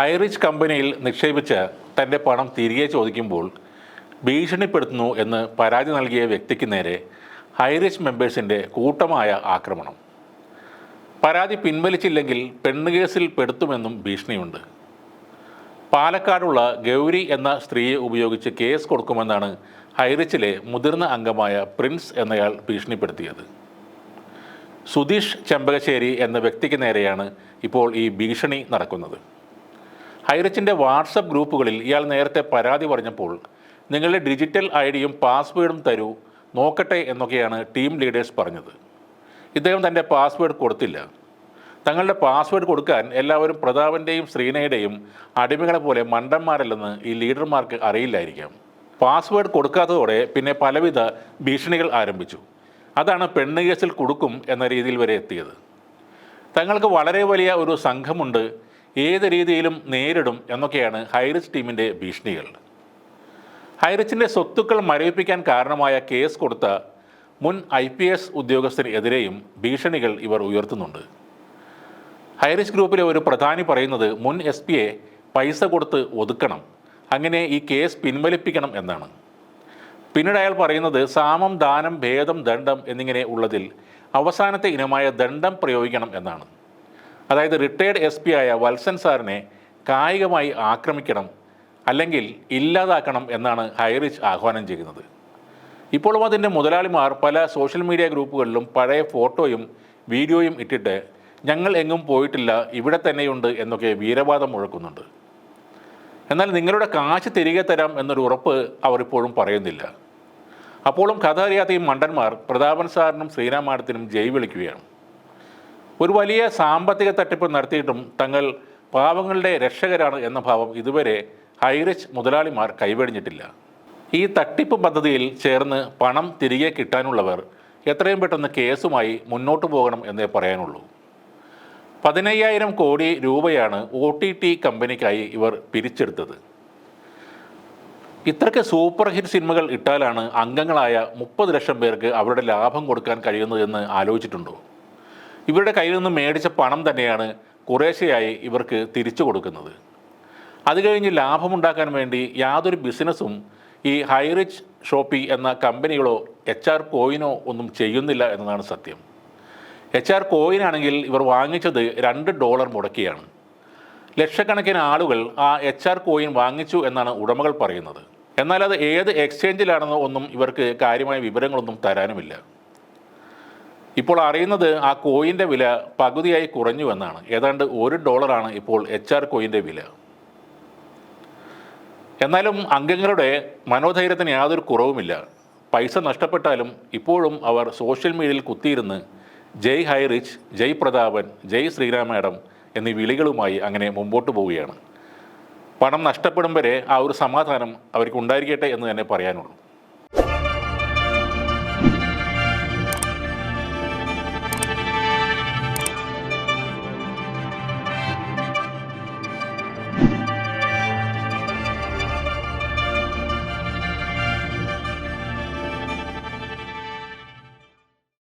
ഹൈറിച്ച് കമ്പനിയിൽ നിക്ഷേപിച്ച് തന്റെ പണം തിരികെ ചോദിക്കുമ്പോൾ ഭീഷണിപ്പെടുത്തുന്നു എന്ന് പരാതി നൽകിയ വ്യക്തിക്ക് നേരെ ഹൈറിച്ച് മെമ്പേഴ്സിന്റെ കൂട്ടമായ ആക്രമണം. പരാതി പിൻവലിച്ചില്ലെങ്കിൽ പെണ്ണുകേസിൽ പെടുത്തുമെന്നും ഭീഷണിയുണ്ട്. പാലക്കാടുള്ള ഗൗരി എന്ന സ്ത്രീയെ ഉപയോഗിച്ച് കേസ് കൊടുക്കുമെന്നാണ് ഹൈറിച്ചിലെ മുതിർന്ന അംഗമായ പ്രിൻസ് എന്നയാൾ ഭീഷണിപ്പെടുത്തിയത്. സുധീഷ് ചെമ്പകശ്ശേരി എന്ന വ്യക്തിക്ക് നേരെയാണ് ഇപ്പോൾ ഈ ഭീഷണി നടക്കുന്നത്. ഹൈറിച്ചിന്റെ വാട്സപ്പ് ഗ്രൂപ്പുകളിൽ ഇയാൾ നേരത്തെ പരാതി പറഞ്ഞപ്പോൾ നിങ്ങളുടെ ഡിജിറ്റൽ ഐ ഡിയും പാസ്വേഡും തരൂ നോക്കട്ടെ എന്നൊക്കെയാണ് ടീം ലീഡേഴ്സ് പറഞ്ഞത്. ഇദ്ദേഹം തന്റെ പാസ്വേഡ് കൊടുത്തില്ല. തങ്ങളുടെ പാസ്വേഡ് കൊടുക്കാൻ എല്ലാവരും പ്രതാപന്റെയും ശ്രീനയുടെയും അടിമകളെ പോലെ മണ്ടന്മാരല്ലെന്ന് ഈ ലീഡർമാർക്ക് അറിയില്ലായിരിക്കാം. പാസ്വേഡ് കൊടുക്കാത്തതോടെ പിന്നെ പലവിധ ഭീഷണികൾ ആരംഭിച്ചു. അതാണ് പെണ്ണ് കേസിൽ കൊടുക്കും എന്ന രീതിയിൽ വരെ എത്തിയത്. തങ്ങൾക്ക് വളരെ വലിയ ഒരു സംഘമുണ്ട് ഏത് രീതിയിലും നേരിടും എന്നൊക്കെയാണ് ഹൈറിച്ച് ടീമിന്റെ ഭീഷണികൾ. ഹൈറിച്ചിന്റെ സ്വത്തുക്കൾ മരവിപ്പിക്കാൻ കാരണമായ കേസ് കൊടുത്ത മുൻ ഐ പി എസ് ഉദ്യോഗസ്ഥനെതിരെയും ഭീഷണികൾ ഇവർ ഉയർത്തുന്നുണ്ട്. ഹൈറിച്ച് ഗ്രൂപ്പിലെ ഒരു പ്രധാനി പറയുന്നത് മുൻ എസ് പിയെ പൈസ കൊടുത്ത് ഒതുക്കണം അങ്ങനെ ഈ കേസ് പിൻവലിപ്പിക്കണം എന്നാണ്. പിന്നീട് അയാൾ പറയുന്നത് സാമം ദാനം ഭേദം ദണ്ഡം എന്നിങ്ങനെ ഉള്ളതിൽ അവസാനത്തെ ഇനമായ ദണ്ഡം പ്രയോഗിക്കണം എന്നാണ്. അതായത് റിട്ടയർഡ് എസ് പി ആയ വത്സൻ സാറിനെ കായികമായി ആക്രമിക്കണം അല്ലെങ്കിൽ ഇല്ലാതാക്കണം എന്നാണ് ഹൈറിച്ച് ആഹ്വാനം ചെയ്യുന്നത്. ഇപ്പോഴും അതിന്റെ മുതലാളിമാർ പല സോഷ്യൽ മീഡിയ ഗ്രൂപ്പുകളിലും പഴയ ഫോട്ടോയും വീഡിയോയും ഇട്ടിട്ട് ഞങ്ങൾ എങ്ങും പോയിട്ടില്ല ഇവിടെ തന്നെയുണ്ട് എന്നൊക്കെ വീരവാദം മുഴക്കുന്നുണ്ട്. എന്നാൽ നിങ്ങളുടെ കാശ് തിരികെ തരാം എന്നൊരു ഉറപ്പ് അവർ ഇപ്പോഴും പറയുന്നില്ല. അപ്പോഴും കഥ അറിയാത്ത ഈ മണ്ടന്മാർ പ്രതാപൻ സാറിനും ശ്രീരാമാടത്തിനും ജയ് വിളിക്കുകയാണ്. ഒരു വലിയ സാമ്പത്തിക തട്ടിപ്പ് നടത്തിയിട്ടും തങ്ങൾ പാവങ്ങളുടെ രക്ഷകരാണ് എന്ന ഭാവം ഇതുവരെ ഹൈറിച്ച് മുതലാളിമാർ കൈവെടിഞ്ഞിട്ടില്ല. ഈ തട്ടിപ്പ് പദ്ധതിയിൽ ചേർന്ന് പണം തിരികെ കിട്ടാനുള്ളവർ എത്രയും പെട്ടെന്ന് കേസുമായി മുന്നോട്ട് പോകണം എന്നേ പറയാനുള്ളൂ. പതിനയ്യായിരം കോടി രൂപയാണ് ഒ ടി ടി കമ്പനിക്കായി ഇവർ പിരിച്ചെടുത്തത്. ഇത്രയ്ക്ക് സൂപ്പർ ഹിറ്റ് സിനിമകൾ ഇട്ടാലാണ് അംഗങ്ങളായ മുപ്പത് ലക്ഷം പേർക്ക് അവരുടെ ലാഭം കൊടുക്കാൻ കഴിയുന്നതെന്ന് ആലോചിച്ചിട്ടുണ്ടോ? ഇവരുടെ കയ്യിൽ നിന്ന് മേടിച്ച പണം തന്നെയാണ് കുറേശ്ശെയായി ഇവർക്ക് തിരിച്ചു കൊടുക്കുന്നത്. അത് കഴിഞ്ഞ് ലാഭമുണ്ടാക്കാൻ വേണ്ടി യാതൊരു ബിസിനസ്സും ഈ ഹൈറിച്ച് ഷോപ്പി എന്ന കമ്പനികളോ എച്ച് ആർ കോയിനോ ഒന്നും ചെയ്യുന്നില്ല എന്നതാണ് സത്യം. എച്ച് ആർ കോയിനാണെങ്കിൽ ഇവർ വാങ്ങിച്ചത് രണ്ട് ഡോളർ മുടക്കിയാണ്. ലക്ഷക്കണക്കിന് ആളുകൾ ആ എച്ച് ആർ കോയിൻ വാങ്ങിച്ചു എന്നാണ് ഉടമകൾ പറയുന്നത്. എന്നാൽ അത് ഏത് എക്സ്ചേഞ്ചിലാണെന്നോ ഒന്നും ഇവർക്ക് കാര്യമായ വിവരങ്ങളൊന്നും തരാനുമില്ല. ഇപ്പോൾ അറിയുന്നത് ആ കോയിന്റെ വില പകുതിയായി കുറഞ്ഞു എന്നാണ്. ഏതാണ്ട് ഒരു ഡോളറാണ് ഇപ്പോൾ എച്ച് ആർ കോയിന്റെ വില. എന്നാലും അംഗങ്ങളുടെ മനോധൈര്യത്തിന് യാതൊരു കുറവുമില്ല. പൈസ നഷ്ടപ്പെട്ടാലും ഇപ്പോഴും അവർ സോഷ്യൽ മീഡിയയിൽ കുത്തിയിരുന്ന് ജയ് ഹൈറിച്ച് ജയ് പ്രതാപൻ ജയ് ശ്രീരാം മാഡം എന്നീ വിളികളുമായി അങ്ങനെ മുമ്പോട്ട് പോവുകയാണ്. പണം നഷ്ടപ്പെടും വരെ ആ ഒരു സമാധാനം അവർക്ക് ഉണ്ടായിരിക്കട്ടെ എന്ന് തന്നെ പറയാനുള്ളൂ.